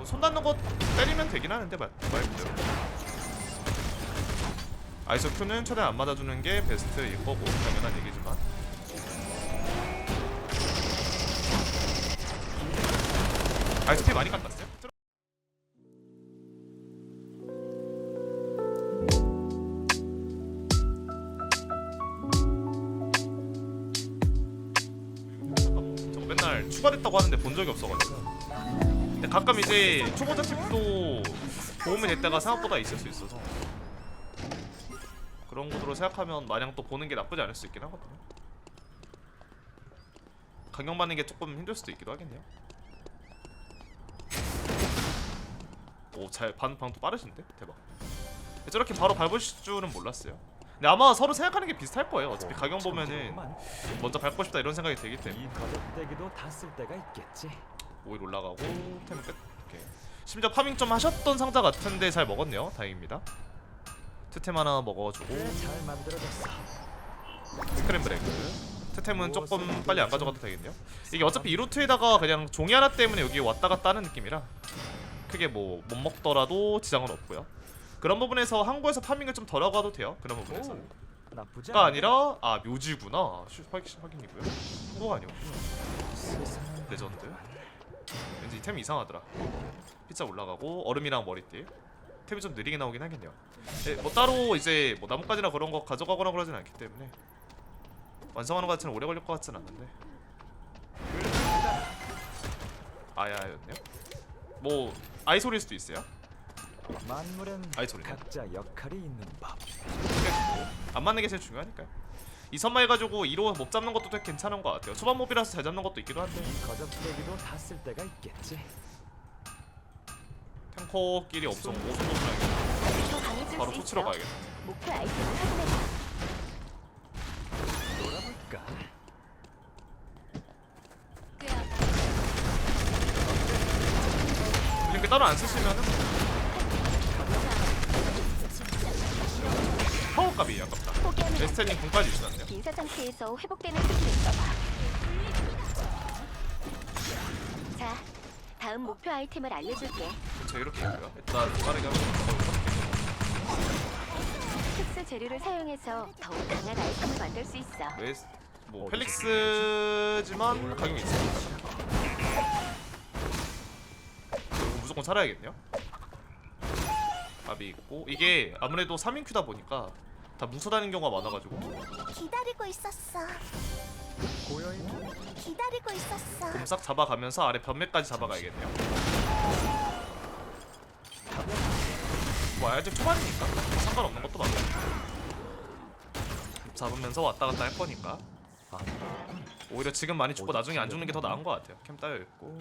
뭐 손 닿는 거 때리면 되긴 하는데 말, 말 그대로 아이소 Q는 최대한 안 맞아주는 게 베스트일 거고 당연한 얘기지만. 아이소 P 많이 깎았어요? 저 맨날 추가됐다고 하는데 본 적이 없어가지고 근데 가끔 이제 초보자 팁도 도움이 됐다가 생각보다 있을 수 있어서 그런 구도로 생각하면 마냥 또 보는 게 나쁘지 않을 수 있긴 하거든요. 강경받는 게 조금 힘들 수도 있기도 하겠네요. 오잘 반방도 빠르신데? 대박. 저렇게 바로 밟으실 줄은 몰랐어요. 근데 아마 서로 생각하는 게 비슷할 거예요. 어차피 가경 보면은 먼저 밟고 싶다 이런 생각이 들기 때문에. 이 거적대기도 다 쓸 때가 있겠지. 오일 올라가고 템은 끝. 오케이. 심지어 파밍 좀 하셨던 상자 같은데 잘 먹었네요. 다행입니다. 트템 하나 먹어주고 꽤잘 만들어졌어. 스크램블 에그. 트템은 조금 빨리 안 가져가도 되겠네요. 이게 어차피 이 루트에다가 그냥 종이 하나 때문에 여기 왔다 갔다 하는 느낌이라 크게 뭐 못 먹더라도 지장은 없고요. 그런 부분에서 항구에서 파밍을 좀 덜 하고 가도 돼요. 그런 부분에서. 오, 나쁘지 가. 아니라 아 묘지구나. 슈 확인 확인이고요. 아니었구나. 세상은 레전드. 왠지 이 템이 이상하더라. 피자 올라가고 얼음이랑 머리띠. 템이 좀 느리게 나오긴 하겠네요. 네, 뭐 따로 이제 뭐 나뭇가지나 그런 거 가져가거나 그러진 않기 때문에 완성하는 것 자체는 오래 걸릴 것 같진 않는데. 아야였네요. 뭐 아이소리일 수도 있어요. 만물엔 아이, 소리네. 각자 역할이 있는 법. 안 맞는 게 제일 중요하니까요. 이 선마 해가지고 2로 못 잡는 것도 되게 괜찮은 것 같아요. 초반 몹이라서 잘 잡는 것도 있기도 한데 이 거적대기도 다 쓸 때가 있겠지. 탱커끼리 오손도손하게 더 강해질 바로 있어. 가야겠다. 목표 아이템을 확인해봐. 놀아볼까? 이렇게 따로 안 쓰시면은 파워값이 아깝다. 돼. 공까지 주셨네요. 빈사 상태에서 회복되는 스킬을 써봐. 자, 다음 목표 아이템을 알려줄게. 저 이렇게 있고요. 일단 빠르게 한번 먹어볼게요. 특수 재료를 사용해서 더욱 강한 아이템을 만들 수 있어. 웨스 뭐 펠릭스지만 가격이. 이거 무조건 살아야겠네요. 밥이 있고 이게 아무래도 3인 큐다 보니까 다 뭉쳐 다니는 경우가 많아가지고 기다리고 있었어. 기다리고 있었어. 곰싹 잡아가면서 아래 변매까지 잡아가야겠네요. 뭐 아직 초반이니까 상관없는 것도 많아요. 잡으면서 왔다 갔다 할 거니까 오히려 지금 많이 죽고 나중에 안 죽는 게 더 나은 것 같아요. 캠 따여 있고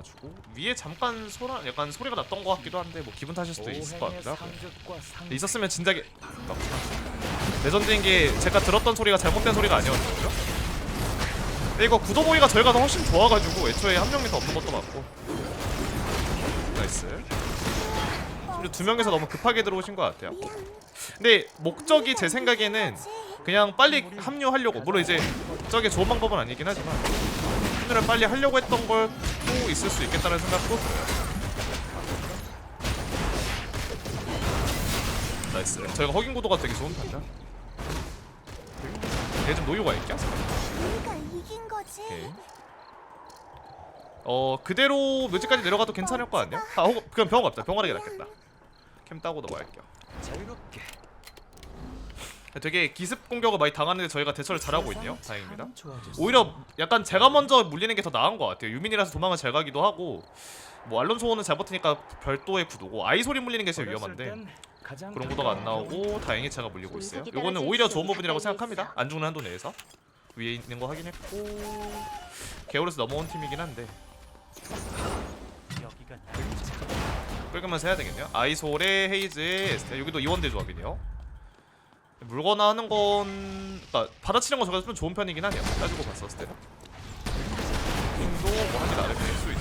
봐가지고 위에 잠깐 소라 약간 소리가 났던 것 같기도 한데 뭐 기분 탓일 수도 있을 것 같기도 하고 상. 있었으면 진작에 레전드인 게 제가 들었던 소리가 잘못된 소리가 아니었거든요. 근데 이거 구도 보기가 저희가 더 훨씬 좋아가지고 애초에 한 명이 더 없는 것도 맞고 나이스. 그리고 두 명에서 너무 급하게 들어오신 것 같아요. 근데 목적이 제 생각에는 그냥 빨리 합류하려고 물론 이제 저게 좋은 방법은 아니긴 하지만 합류를 빨리 하려고 했던 걸 또 있을 수 있겠다는 생각도 들어요. 나이스. 저희가 확인 구도가 되게 좋은 판다. 얘좀 노유가 있게 거지. 오케이. 어 그대로 묘지까지 내려가도 괜찮을 것 같네요. 아 혹은 그냥 병원 갑시다. 병원 가는 게 낫겠다. 캠 따고 넘어갈게요. 자유롭게. 되게 기습 공격을 많이 당하는데 저희가 대처를 잘하고 있네요. 다행입니다. 오히려 약간 제가 먼저 물리는 게 더 나은 것 같아요. 유민이라서 도망을 잘 가기도 하고 뭐 알론소는 잘 버티니까 별도의 구도고 아이 소리 물리는 게 제일 위험한데 그런 구도가 안 나오고 다행히 제가 물리고 있어요. 떨어질 오히려 수 좋은 부분이라고 생각합니다. 안 죽는 한도 내에서 위에 있는 거 확인했고 게오르스 넘어온 팀이긴 한데 끌면서 해야 되겠네요. 아이솔의 헤이즈의 에스테 여기도 이원대 조합이네요. 물거나 하는 건 그러니까 받아치는 건 저가 좀 좋은 편이긴 하네요. 따지고 봤었을 때는 힘도 뭐 하기 나름일 수 있고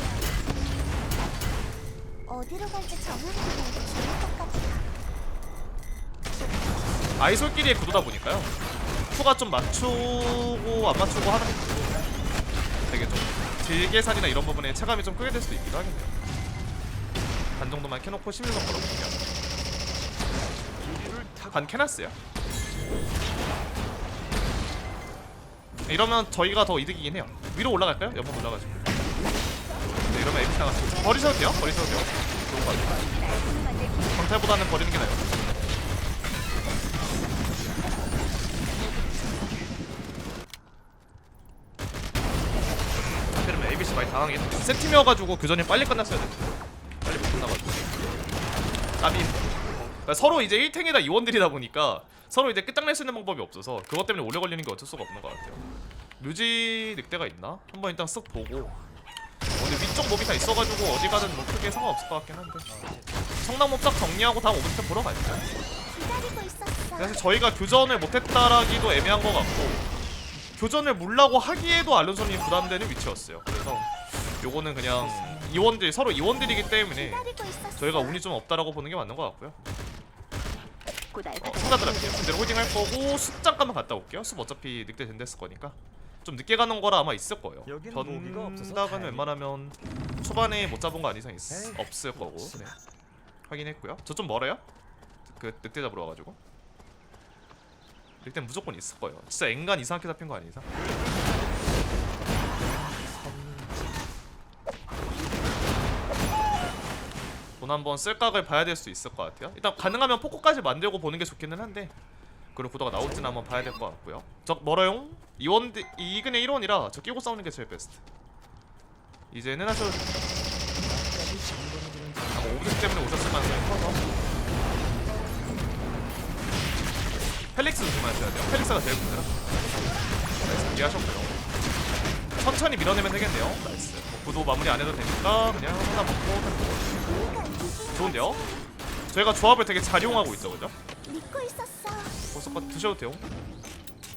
어디로 갈지 정하는 게 좋을 것 같아. 아이솔끼리의 구도다 보니까요. 버프가 좀 맞추고 안 맞추고 하는 게 되게 좀 딜계산이나 이런 부분에 체감이 좀 크게 될 수도 있기도 하겠네요. 반 정도만 캐놓고 심리적 걸어볼게요. 이를 타고 반 캐놨어요. 이러면 저희가 더 이득이긴 해요. 위로 올라갈까요? 연막 올라가지고. 네, 이러면 에비스 나가서 버리셔도 돼요. 버리셔도 돼요. 좋은 거 같아요. 정탈보다는 버리는 게 나아요. 그러면 ABC 많이 당황했네. 세 팀이어가지고 교전이 빨리 끝났어야 돼. 빨리 못 끝나가지고. 까비. 그러니까 서로 이제 1탱이다 2원들이다 보니까 서로 이제 끝장낼 수 있는 방법이 없어서 그것 때문에 오래 걸리는 게 어쩔 수가 없는 것 같아요. 뮤지 늑대가 있나? 한번 일단 쓱 보고. 어, 근데 위쪽 몹이 다 있어가지고 어디 가든 뭐 크게 상관없을 것 같긴 한데. 성남몹 싹 정리하고 다음 오브스텝 보러 가죠. 그래서 저희가 교전을 못했다라기도 애매한 것 같고 교전을 물라고 하기에도 알론소님이 부담되는 위치였어요. 그래서 요거는 그냥 이원들 서로 이원들이기 때문에. 저희가 운이 좀 없다라고 보는 게 맞는 것 같고요. 곧 어, 알파가 승자들 할게요. 그대로 홀딩 할 거고 숲 잠깐만 갔다 올게요. 숲 어차피 늑대 된댔을 거니까 좀 늦게 가는 거라 아마 있을 거예요. 변다가는 다행이네. 웬만하면 초반에 못 잡은 거 아닌 이상 있, 없을 거고 네. 확인했고요. 저 좀 멀어요? 그 늑대 잡으러 와가지고 늑대 무조건 있을 거예요. 진짜 앵간 이상하게 잡힌 거 아닌 이상. 돈 한번 쓸 각을 봐야 될 수 있을 것 같아요. 일단 가능하면 포코까지 만들고 보는 게 좋기는 한데 그리고 구도가 나올지는 한번 봐야 될 것 같고요. 저 멀어요? 이원 이근의 1원이라 저 끼고 싸우는 게 제일 베스트. 이제는 하셔. 아마 오브젝 때문에 오셨을 가능성이 커서. 펠릭스 조심하셔야 돼요. 펠릭스가 제일 문제라. 나이스, 이해하셨고요. 천천히 밀어내면 되겠네요. 나이스. 뭐 구도 마무리 안 해도 되니까 그냥 하나 먹고 이긴 좋은데요? 저희가 조합을 되게 잘 이용하고 있죠, 그죠? 믿고 있었어. 벌써 거 드셔도 돼요.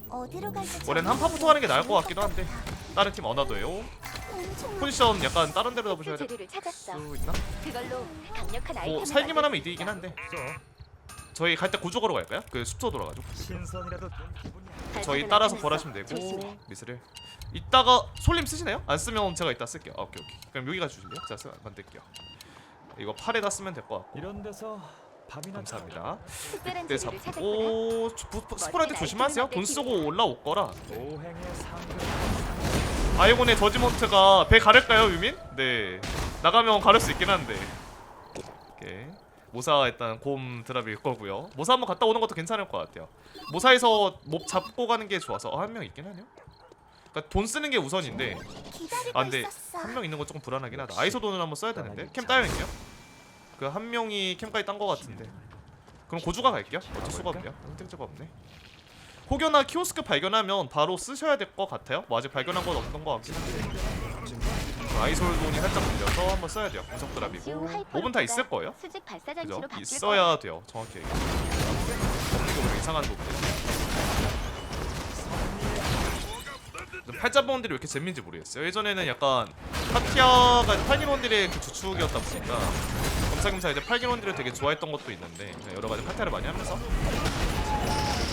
어디로 갈지 원래는 한파부터 하는 게 나을 것 같기도 한데 다른 팀 어나도예요. 엄청 포지션 약간 다른 데로 잡으셔야 될 재료를 찾았어. 수 있나? 그걸로 강력한 아이템을 뭐 살기만 하면 이득이긴. 한데 써. 저희 갈때 구조거로 갈까요? 그 숲도 돌아가지고 신선이라도. 저희 따라서. 벌하시면 되고 조심해. 미스를 이따가 솔림 쓰시나요? 안 쓰면 제가 이따 쓸게요. 아, 오케이 오케이. 그럼 여기가 주실래요? 제가 쓰, 만들게요. 이거 팔에다 쓰면 될 것 같고 이런 데서 밥이나 감사합니다. 네 찾았구나. 잡고 부- 스프라이트 조심하세요. 돈 쓰고 올라올 거라. 오행의 아이곤의 저지먼트가 배 가를까요, 유민? 네. 나가면 가를 수 있긴 한데. 오케이. 모사 일단 곰 드랍일 거고요. 모사 한번 갔다 오는 것도 괜찮을 것 같아요. 모사에서 몹 잡고 가는 게 좋아서 어, 한명 있긴 하네요. 그러니까 돈 쓰는 게 우선인데 기다리고 아 근데 있었어. 한명 있는 건 조금 불안하긴 하다. 아이소 돈을 한번 써야 되는데 캠 따여 있네요. 그한 명이 캠까지 딴 거 같은데. 그럼 고주가 갈게요. 어쩔 수가 없네요. 선택지가 없네. 혹여나 키오스크 발견하면 바로 쓰셔야 될 것 같아요. 뭐 아직 발견한 건 없는 것 같긴 한데. 아이솔 돈이 살짝 밀려서 한번 써야 돼요. 지우 드랍이고 하이퍼 5분 다 있을 거예요. 그죠? 있어야 돼요. 정확히. 없는 게 오히려 이상한 부분이에요. 팔자본들이 왜 이렇게 재밌는지 모르겠어요. 예전에는 약간 파티아가 8기론들의 그 주축이었다 보니까 검사겸사 이제 8기론들을 되게 좋아했던 것도 있는데 여러 가지 파티아를 많이 하면서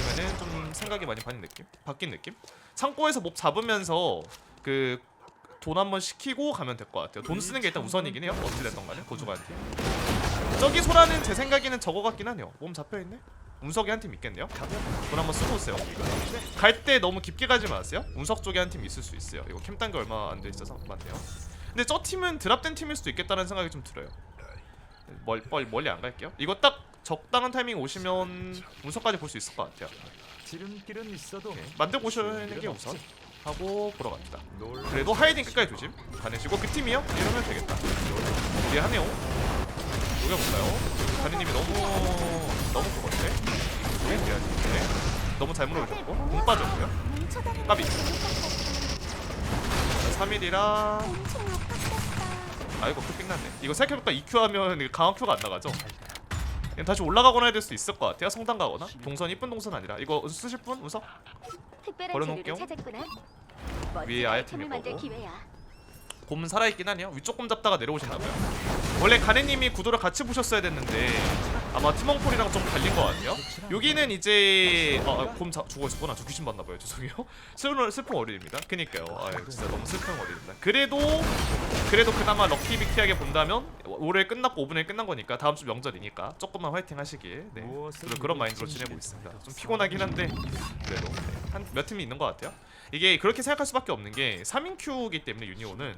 요즘에는 좀 생각이 많이 바뀐 느낌? 바뀐 느낌? 창고에서 몹 잡으면서 그 돈 한번 시키고 가면 될 것 같아요. 돈 쓰는 게 일단 우선이긴 해요. 어떻게 됐던 간에 고주가한테. 저기 소라는 제 생각에는 저거 같긴 하네요. 몸 잡혀 있네. 운석이 한 팀 있겠네요. 돈 한번 쓰고 오세요. 갈 때 너무 깊게 가지 마세요. 운석 쪽에 한 팀 있을 수 있어요. 이거 캠 딴 게 얼마 안 돼 있어서 맞네요. 근데 저 팀은 드랍된 팀일 수도 있겠다는 생각이 좀 들어요. 멀, 멀, 멀리 안 갈게요. 이거 딱 적당한 타이밍 오시면 운석까지 볼 수 있을 것 같아요. 지름길은 있어도 오케이. 만들고 오시는 게 우선 하고 보러 갑니다. 놀 그래도 하이딩 끝까지 조심. 가내시고 그 팀이요? 이러면 되겠다. 이해하네요. 녹여볼까요? 가니님이 너무 너무 그건데. 왜 이해하지? 네. 너무 잘 물어주셨고 공 빠졌고요. 까비. 게 재밌었거든. 3일이라 엄청 아깝겠다. 아이고 그 빅났네. 이거 생각해보니까 EQ 하면 강화 큐가 안 나가죠? 다시 올라가거나 해야 될 수 있을 것 같아요. 성당 가거나. 동선 이쁜 동선 아니라 이거 쓰실 분? 운석? 찾았구나. 위에. 기회야. 곰은 살아있긴 하네요. 위쪽 곰 잡다가 내려오셨나봐요. 원래 가네님이 구도를 같이 보셨어야 됐는데 아마 팀원폴이랑 좀 갈린 것 같아요. 여기는 이제 어, 아, 곰 자, 죽어 있었구나. 저 귀신 봤나 봐요. 죄송해요. 슬픈 슬픈 어린입니다. 그니까요. 아, 진짜 너무 슬픈 어린입니다. 그래도 그래도 그나마 럭키비키하게 본다면 올해 끝났고 5분에 끝난 거니까 다음 주 명절이니까 조금만 화이팅 하시길. 네. 그런 마인드로 지내고 있습니다. 좀 피곤하긴 한데 그래도 한몇 팀이 있는 것 같아요. 이게 그렇게 생각할 수밖에 없는 게 3인 큐기 때문에 유니온은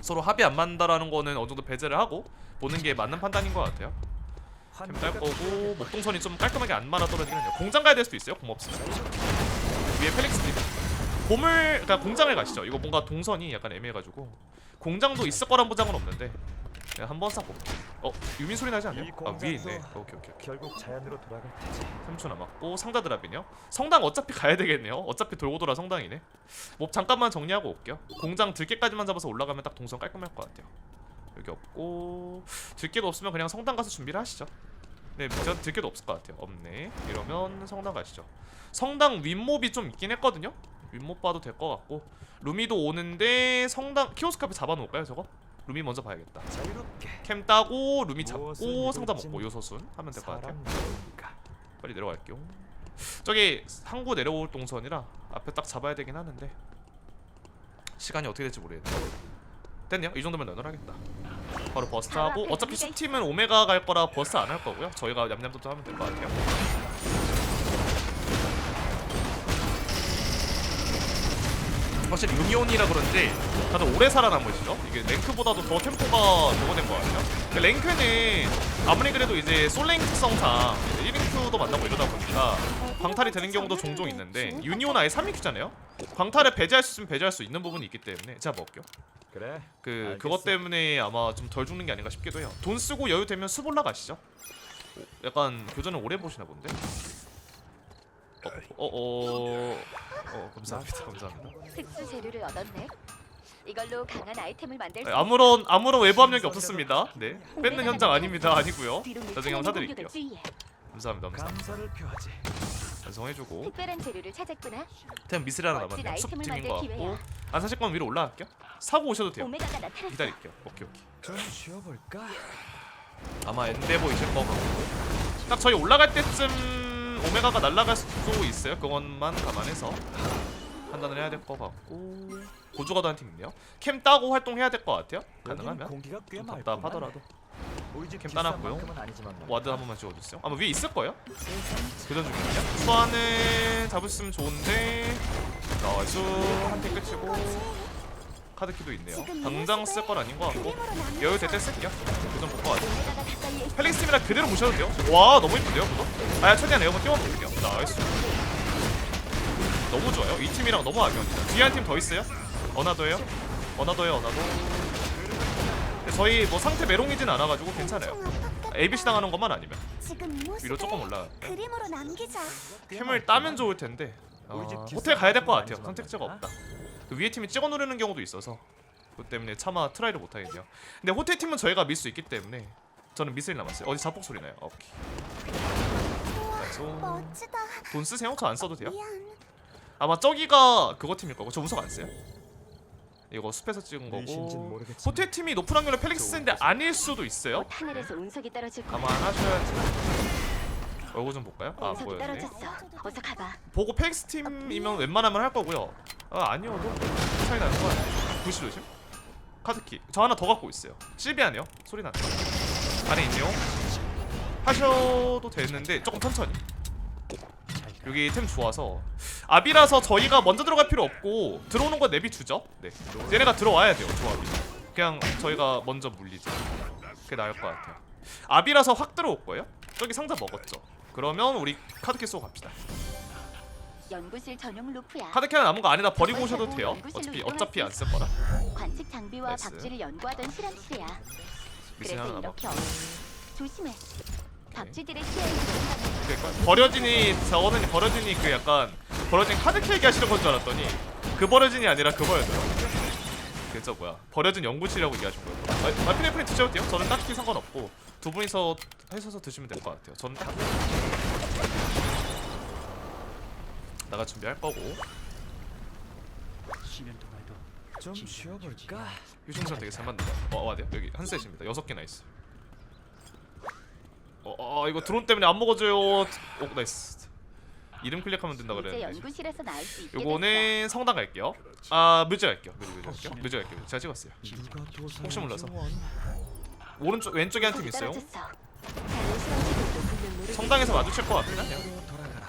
서로 합이 안 맞는다라는 거는 어느 정도 배제를 하고 보는 게 맞는 판단인 것 같아요. 캠딸 거고 목동선이 좀 깔끔하게 안 말아 떨어지긴 해요. 공장 가야 될 수도 있어요. 공 없으면 위에 펠릭스 팀. 봄을 그러니까 공장을 가시죠. 이거 뭔가 동선이 약간 애매해가지고 공장도 있을 거란 보장은 없는데 한번 싹 볼게요. 어 유민 소리 나지 않나요? 이아 위에 있네. 오케이 오케이. 결국 자연으로 돌아갈 테지. 3초 남았고 상자 드랍이네요. 성당 어차피 가야 되겠네요. 어차피 돌고 돌아 성당이네. 뭐 잠깐만 정리하고 올게요. 공장 들깨까지만 잡아서 올라가면 딱 동선 깔끔할 것 같아요. 여기 없고 들깨도 없으면 그냥 성당 가서 준비를 하시죠. 네, 전 들깨도 없을 것 같아요. 없네. 이러면 성당 가시죠. 성당 윗몹이 좀 있긴 했거든요. 윗몹 봐도 될 것 같고 루미도 오는데 성당 키오스크 앞에 잡아놓을까요 저거? 루미 먼저 봐야겠다. 캠 따고 루미 잡고 상자 먹고 요소순 하면 될 것 같아요. 빨리 내려갈게요. 저기 항구 내려올 동선이라 앞에 딱 잡아야 되긴 하는데 시간이 어떻게 될지 모르겠네. 됐네요. 이 정도면 널널하겠다. 바로 버스트 하고 어차피 수팀은 오메가 갈 거라 버스 안할 거고요. 저희가 냠냠도도 하면 될 것 같아요. 확실히 유니온이라 그런지 다들 오래 살아남으시죠? 이게 랭크보다도 더 템포가 적어낸 것 같아요. 그 랭크는 아무리 그래도 이제 솔랭 특성상 1인큐도 만나고 이러다 보니까 광탈이 되는 경우도 종종 있는데 유니온 아예 3인큐잖아요? 광탈을 배제할 수 있으면 배제할 수 있는 부분이 있기 때문에 제가 먹을게요. 그래. 그 알겠어. 그것 때문에 아마 좀 덜 죽는 게 아닌가 싶기도 해요. 돈 쓰고 여유 되면 숲 올라 가시죠. 오, 약간 교전을 오래 보시나 본데. 어어 어, 어, 감사합니다. 감사합니다. 특수 재료를 얻었네. 이걸로 강한 아이템을 만들 수 네, 아무런 아무런 외부 압력이 없었습니다. 네 뺏는 현장 아닙니다. 아니고요. 나중에 한번 사드릴게요. 감사합니다. 감사합니다. 감사를 표하지. 완성해주고 특별한 재료를 찾았구나. 템 하나 멋진 남았네요. 숲 아이템을 것 만들 같고 기회야. 안 사실 거면 위로 올라갈게요. 사고 오셔도 돼요. 오메가가 나타났어. 기다릴게요. 오케이 오케이. 좀 쉬어볼까? 아마 엔데보이실 것 같고 딱 저희 올라갈 때쯤 오메가가 날아갈 수도 있어요 그것만 감안해서 판단을 해야 될것 같고 고주가도 한 팀 있네요 캠 따고 활동해야 될것 같아요 여긴 가능하면 공기가 꽤 좀 맑구만. 답답하더라도 아니지만 말이야. 와드 한 번만 찍어주세요 아마 위에 있을 거예요 교전 중이거든요 수아는 잡을 수 있으면 좋은데 나이스 한팀 끝이고 카드키도 있네요 당장 쓸 건 아닌 것 같고 여유 될 때 쓸게요 교전 볼것 같아요 있어. 펠릭스 팀이라 그대로 무셔도 돼요. 와 너무 이쁜데요 그거? 아야 최대한 에어건 띄워놓을게요. 나이스. 너무 좋아요. 이 팀이랑 너무 악연이다. 뒤에 한 팀 더 있어요? 어나더예요? 어나더예요 어나더. 저희 뭐 상태 메롱이진 않아가지고 괜찮아요. ABC 당하는 것만 아니면 모습을 위로 조금 올라. 그림으로 남기자. 캠을 따면 좋을 텐데 어, 호텔 가야 될 것 같아요. 선택지가. 없다. 그 위에 팀이 찍어 누르는 경우도 있어서 그 때문에 차마 트라이를 못 하겠네요. 근데 호텔 팀은 저희가 밀 수 있기 때문에 저는 미스일 남았어요. 어디 자폭 소리 나요? 아, 오케이. 멋지다. 돈 쓰세요? 저 안 써도 돼요? 미안. 아마 저기가 그거 팀일 거고 저 우석 안 써요? 이거 숲에서 찍은 거고. 모르겠지만 호텔 팀이 높은 확률로 펠릭스인데 아닐 수도 있어요? 곧 하늘에서 운석이 떨어질 거야. 감안하셔야지. 얼굴 좀 볼까요? 아 운석이 보였네 떨어졌어. 어서 가봐. 보고 펠릭스 팀이면 웬만하면 할 거고요. 아 아니어도 차이 나는 거 아니에요? 불시 조심? 카드키. 저 하나 더 갖고 있어요. 실비아네요? 소리 나네 안에 있네요. 하셔도 되는데 조금 천천히 여기 템 좋아서. 아비라서 저희가 먼저 들어갈 필요 없고 들어오는 거 내비 두죠? 네. 얘네가 들어와야 돼요 조합이. 그냥 저희가 먼저 물리죠. 그게 나을 것 같아요. 아비라서 확 들어올 거예요? 저기 상자 먹었죠? 그러면 우리 카드키 쏘고 갑시다. 연구실 전용 루프야. 카드캐는 남은 거 안에다 버리고 오셔도 돼요. 어차피 어차피 안 쓸 거라. 관측 장비와 나이스. 박쥐를 연구하던 실험실이야. 미신 그래서 하나 이렇게 어려. 조심해. 박쥐들의 시야에 들어가면 그러니까 버려진이 저거는 버려진이 그 약간 버려진 카드캐 얘기하시는 건 줄 알았더니 그 버려진이 아니라 그거였더라고 그저 뭐야 버려진 연구실이라고 얘기하신 거예요. 아, 마피네프린 드셔도 돼요. 저는 딱히 상관없고 두 분이서 하셔서 드시면 될 것 같아요. 저는 딱 나가 준비할 거고. 좀 쉬어볼까? 휴식시간 되게 잘 만든다. 어 와야 돼요 여기 한 셋입니다. 여섯 개나 있어 어, 어 이거 드론 때문에 안 먹어줘요. 오 나이스. 이름 클릭하면 된다 이제 그랬는데. 연구실에서 나을 수 있게 요거는 성당 갈게요. 아 뮤즈 갈게요. 뮤즈 갈게요. 뮤즈 갈게요. 제가 찍었어요. 혹시 몰라서. 오른쪽 왼쪽에 한팀 됐어. 있어요. 떨어졌어. 다른 시험지들도 분명 모르겠어. 성당에서 마주칠 것 같긴 하네요. 돌아가라.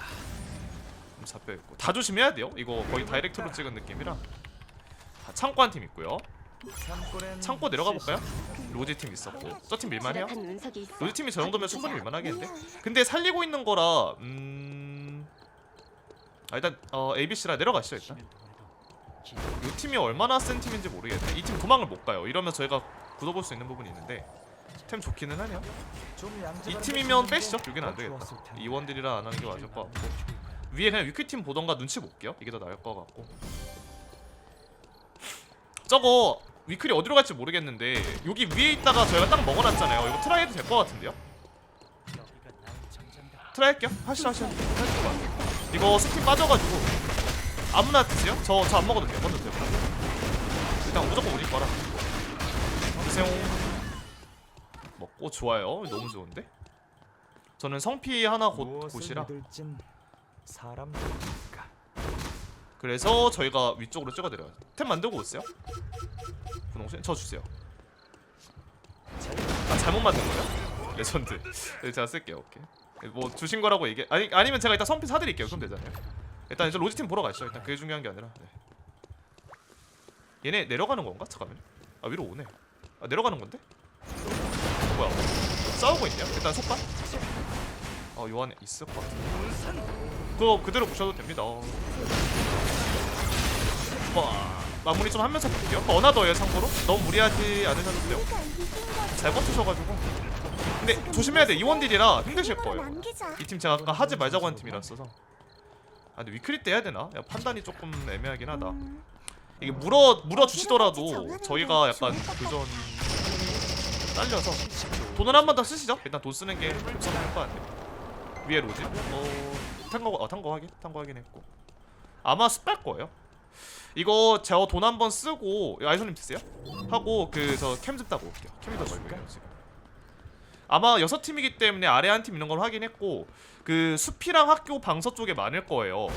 좀 잡혀 있고 다 조심해야 돼요. 이거 거의 다이렉트로 찍은 느낌이라. 다 창고 한 팀 있고요. 창고 내려가 볼까요? 로지 팀 있었고 저 팀 밀만해요. 로지 팀이 저 정도면 충분히 밀만하겠는데. 근데 살리고 있는 거라 음. 아 일단 어 ABC라 내려가시죠 일단. 이 팀이 얼마나 센 팀인지 모르겠네. 이 팀 도망을 못 가요. 이러면 저희가 굳어볼 수 있는 부분이 있는데 템 좋기는 하네요. 좀이 팀이면 게 빼시죠. 여기는 안더 되겠다. 이원들이라 안 하는 게 맞을 것 같고 위에 그냥 위크 팀 보던가 눈치 볼게요. 이게 더 나을 것 같고. 저거 위클이 어디로 갈지 모르겠는데 여기 위에 있다가 저희가 딱 먹어놨잖아요. 이거 트라이 해도 될 것 같은데요? 트라이 할게요. 하시죠 하시죠. 이거 스팀 빠져가지고 아무나 드세요. 저 저 안 먹어도 돼요. 먼저 드세요. 일단 무조건 우리 거라. 드세요. 먹고 좋아요. 너무 좋은데? 저는 성피 하나 곧 사람들이니까. 그래서 저희가 위쪽으로 찍어드려요 템 만들고 오세요 분홍신 저 주세요. 아 잘못 만든 거예요? 레전드. 네, 제가 쓸게요. 오케이. 뭐 주신 거라고 얘기 아니 아니면 제가 일단 성피 사드릴게요. 그럼 되잖아요. 일단 이제 로지팀 보러 가시죠. 일단 그게 중요한 게 아니라. 네. 얘네 내려가는 건가? 잠깐만요. 아 위로 오네. 아 내려가는 건데? 어, 뭐야? 싸우고 있냐? 일단 속박 어요 안에 있을 것 같은데. 그거 그대로 보셔도 됩니다. 와 마무리 좀 하면서 볼게요. 어나 더예요 참고로. 너무 무리하지 않으셔도 돼요. 잘 버티셔가지고. 근데 조심해야 돼. 이원딜이라 힘드실 거예요. 이 팀 제가 아까 하지 말자고 한 팀이라서서 아 근데 위크리 때 해야 되나? 야, 판단이 조금 애매하긴 하다. 음, 이게 물어 물어 주시더라도 저희가 약간 교전 딸려서 돈을 한 번 더 쓰시죠? 일단 돈 쓰는 게 우선일 것 같아요. 위에 로지? 어 탄거 어 탄거 확인 탄거 확인했고. 아마 습할 거예요 이거 제가 돈한 번 쓰고 아이소님 드세요? 하고 그 저 캠 좀 따고 올게요. 캠이 더 지금. 아마 여섯 팀이기 때문에 아래 한 팀 있는 걸 확인했고 그 숲이랑 학교 방서 쪽에 많을 거예요.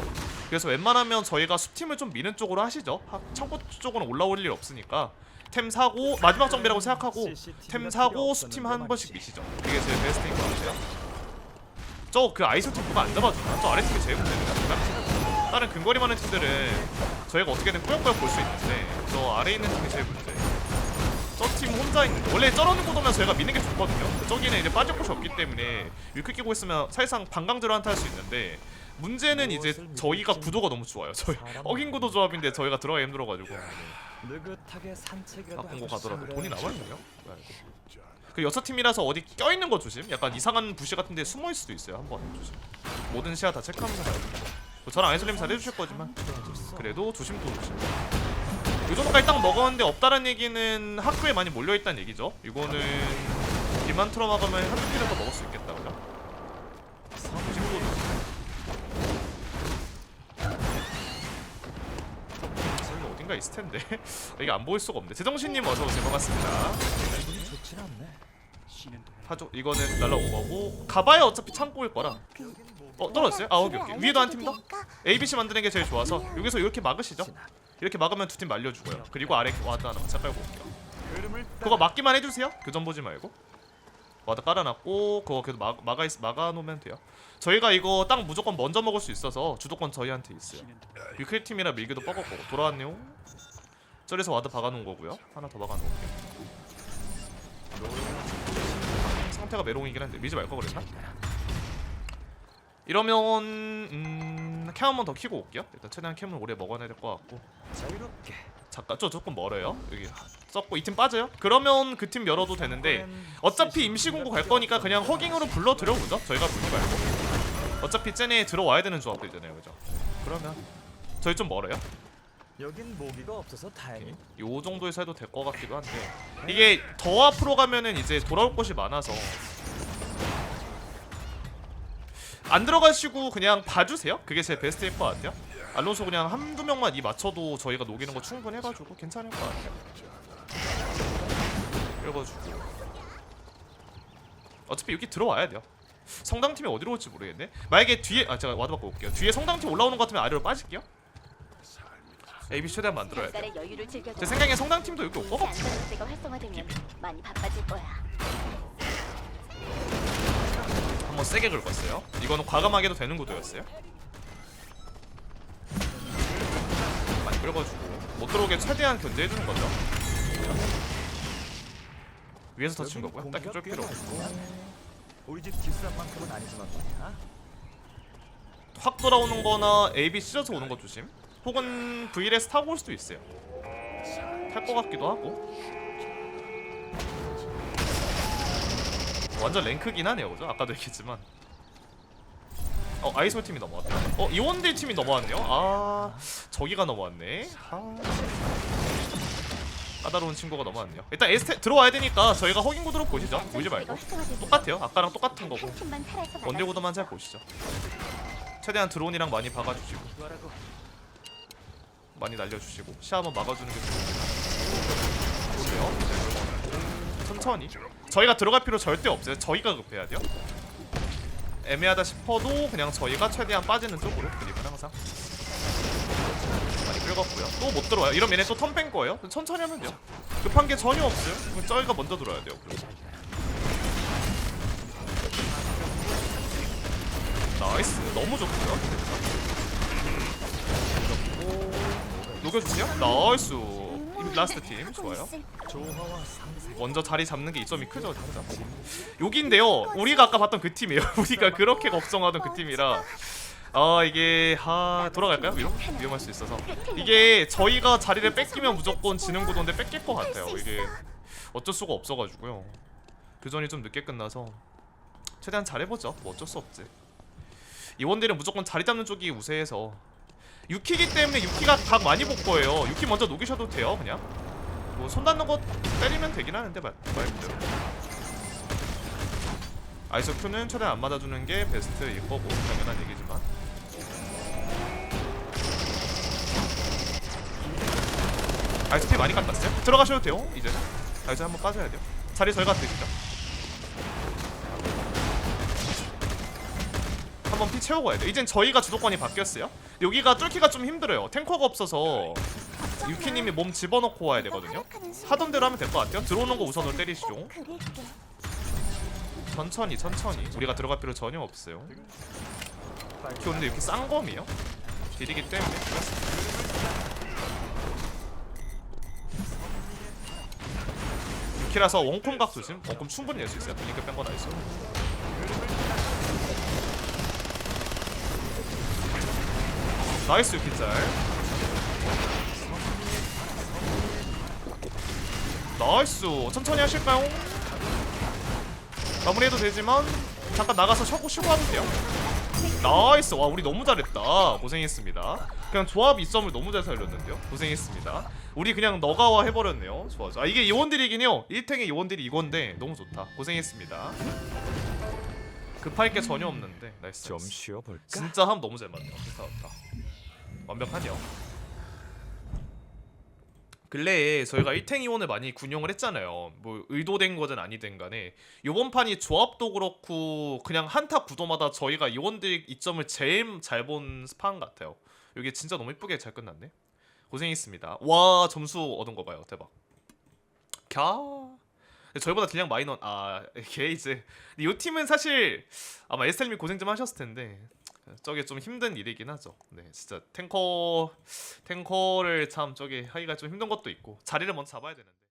그래서 웬만하면 저희가 숲팀을 좀 미는 쪽으로 하시죠. 하- 창고 쪽으로는 올라올 일 없으니까. 템 사고 마지막 정비라고 생각하고 템 사고 숲팀 한 번씩 미시죠. 그게 제일 베스트인 것 같아요. 저 그 아이소 팀 그거 안 잡아주나? 저 아래 팀이 제일 문제인가? 다 른 근거리 많은 팀들은 저희가 어떻게든 꾸역꾸역 볼 수 있는데 저 아래에 있는 팀이 제일 문제. 저 팀 혼자 있는데 원래 쩔어는 곳오면 저희가 미는 게 좋거든요. 저기는 이제 빠질 곳이 없기 때문에 위크 끼고 있으면 사실상 방강제로 한타 할 수 있는데 문제는 이제 저희가 구도가 너무 좋아요. 저희 어긴 구도 조합인데 저희가 들어가기 힘들어가지고. 느긋하게 산책이라도 하고 거 가더라도 돈이. 남아있네요. 그 여섯 팀이라서 어디 껴있는 거 조심. 약간 이상한 부시 같은데 숨어있을 수도 있어요. 한번 조심. 모든 시야 다 체크하면서 가야 돼요 뭐 저랑 아이솔님 잘 해주실 거지만. 그래도 조심도 조심. 이 정도까지 딱 먹었는데 없다는 얘기는 학교에 많이 몰려있다는 얘기죠. 이거는 길만 틀어막으면 한두 끼를 더 먹을 수 있겠다 그죠? 조심도 조심 어딘가 있을 텐데. 이게 안 보일 수가 없네. 제정신님 어서 오세요. 반갑습니다. 하죠. 이거는 날라온 거고. 가봐야 어차피 창고일 거라 어 떨어졌어요? 아 오케이 오케이. 위에도 한 팀 더? ABC 만드는 게 제일 좋아서 여기서 이렇게 막으시죠. 이렇게 막으면 두 팀 말려 죽어요. 그리고 아래 와드 하나 마차 깔고 올게요. 그거 막기만 해주세요. 교전 보지 말고. 와드 깔아놨고 그거 계속 막, 막아 있, 막아놓으면 돼요. 저희가 이거 딱 무조건 먼저 먹을 수 있어서 주도권 저희한테 있어요. 위클 팀이라 밀기도 뻐걱고 돌아왔네요. 저래서 와드 박아놓은 거고요. 하나 더 박아놓을게요. 상태가 메롱이긴 한데 밀지 말거 그랬나? 이러면 음, 캠 한 번 더 키고 올게요. 일단 최대한 캠을 오래 먹어내야 될 것 같고. 자유롭게. 잠깐 저 조금 멀어요. 여기 썼고 이 팀 빠져요? 그러면 그 팀 열어도 되는데 어차피 임시 공고 갈 거니까 그냥 허깅으로 불러 들여보죠. 저희가 불지 말고. 어차피 쟤네 들어와야 되는 조합들이잖아요 그죠? 그러면 저희 좀 멀어요? 여긴 모기가 없어서 다행이. 요 정도에서 해도 될 것 같기도 한데. 이게 더 앞으로 가면은 이제 돌아올 곳이 많아서 안 들어가시고 그냥 봐주세요 그게 제 베스트일 것 같아요 알론소 그냥 한두 명만 이 맞춰도 저희가 녹이는 거 충분해가지고 괜찮을 것 같아요 그래가지고 어차피 여기 들어와야 돼요. 성당팀이 어디로 올지 모르겠네. 만약에 뒤에 아 제가 와드 바꿔 볼게요. 뒤에 성당팀 올라오는 것 같으면 아래로 빠질게요. AB 최대한 만들어야 돼. 제 생각에 성당팀도 여기 올 활성화되면 많이 바빠질 거야. 한번 세게 긁었어요. 이거는 과감하게도 되는 구도였어요. 많이 긁어주고 못 들어오게 최대한 견제해주는 거죠. 위에서 터친 거고요. 딱히 쫄 필요 없고. 우리 집 뒷산만큼은 아니지만. 확 돌아오는 거나 AB 찢어서 오는 거 조심. 혹은 VLS 타고 올 수도 있어요. 탈것 같기도 하고. 완전 랭크긴 하네요, 그죠? 아까도 얘기했지만. 어, 아이솔 팀이 넘어왔다. 어, 이원딜 팀이 넘어왔네요. 아, 저기가 넘어왔네. 아. 까다로운 친구가 넘어왔네요. 일단 에스테 들어와야 되니까 저희가 허깅 구도로 보시죠. 울지 말고. 똑같아요. 아까랑 똑같은 거고. 원딜 구도만 잘 보시죠. 최대한 드론이랑 많이 박아주시고. 많이 날려주시고 시 한번 막아주는 게 좋네요. 천천히. 저희가 들어갈 필요 절대 없어요. 저희가 급해야 돼요. 애매하다 싶어도 그냥 저희가 최대한 빠지는 쪽으로 그림은 항상 많이 긁었고요. 또 못 들어와요. 이러면 얘네 또 턴 뺀 거예요. 천천히 하면 돼요. 급한 게 전혀 없어요. 그럼 저희가 먼저 들어야 돼요. 그리고. 나이스. 너무 좋고요. 좋고. 녹여주세요. 나이스. 이 라스트 팀 좋아요. 먼저 자리 잡는 게 이점이 크죠. 여기인데요. 우리가 아까 봤던 그 팀이에요. 우리가 그렇게 걱정하던 그 팀이라. 아 이게 아 돌아갈까요? 위로 위험할 수 있어서 이게 저희가 자리를 뺏기면 무조건 지는 구도인데 뺏길 것 같아요. 이게 어쩔 수가 없어가지고요. 교전이 좀 늦게 끝나서 최대한 잘해보죠. 뭐 어쩔 수 없지. 이원들은 무조건 자리 잡는 쪽이 우세해서 유키기 때문에 유키가 각 많이 볼 거예요. 유키 먼저 녹이셔도 돼요, 그냥. 뭐 손 닿는 거 때리면 되긴 하는데 말, 말대로. 아이소 큐는 최대한 안 맞아주는 게 베스트일 거고 당연한 얘기지만. 아이소 피 많이 깎았어요? 들어가셔도 돼요, 이제. 아이소 한번 빠져야 돼요. 자리 저희가 드시죠. 한번 피 채우고 가야 돼. 이젠 저희가 주도권이 바뀌었어요. 여기가 뚫기가 좀 힘들어요. 탱커가 없어서 유키님이 몸 집어넣고 와야 되거든요. 하던 대로 하면 될 것 같아요. 들어오는 거 우선으로 때리시죠. 천천히 천천히. 우리가 들어갈 필요 전혀 없어요. 키 근데 이렇게 쌍검이요? 딜이기 때문에. 유키라서 원콤 각 조심. 원콤 충분히 낼 수 있어요. 블링크 뺀거 나이스. 나이스 유키 짤. 나이스. 천천히 하실까요? 마무리해도 되지만 잠깐 나가서 쉬고 쉬고 하면 돼요. 나이스. 와 우리 너무 잘했다. 고생했습니다. 그냥 조합 이점을 너무 잘 살렸는데요. 고생했습니다. 우리 그냥 너가와 해버렸네요. 좋아 좋아. 아, 이게 이원딜이긴 해요. 1탱의 이원딜이 이건데 너무 좋다. 고생했습니다. 급할 게 전혀 없는데 나이스. 좀. 쉬어볼까? 진짜 함 너무 잘 맞네요. 괜찮았다. 완벽하네요. 근래에 저희가 1탱 이원을 많이 군용을 했잖아요. 뭐 의도된 거든 아니든 간에 요번 판이 조합도 그렇고 그냥 한타 구도마다 저희가 이원들 이점을 제일 잘 본 스판 같아요. 이게 진짜 너무 이쁘게 잘 끝났네. 고생했습니다. 와 점수 얻은 거 봐요. 대박. 캬. 저희보다 딜량 넣은 아 게이즈. 근데 이 팀은 사실 아마 에스텔님이 고생 좀 하셨을 텐데 저게 좀 힘든 일이긴 하죠. 네, 진짜 탱커 탱커를 참 저기 하기가 좀 힘든 것도 있고 자리를 먼저 잡아야 되는데.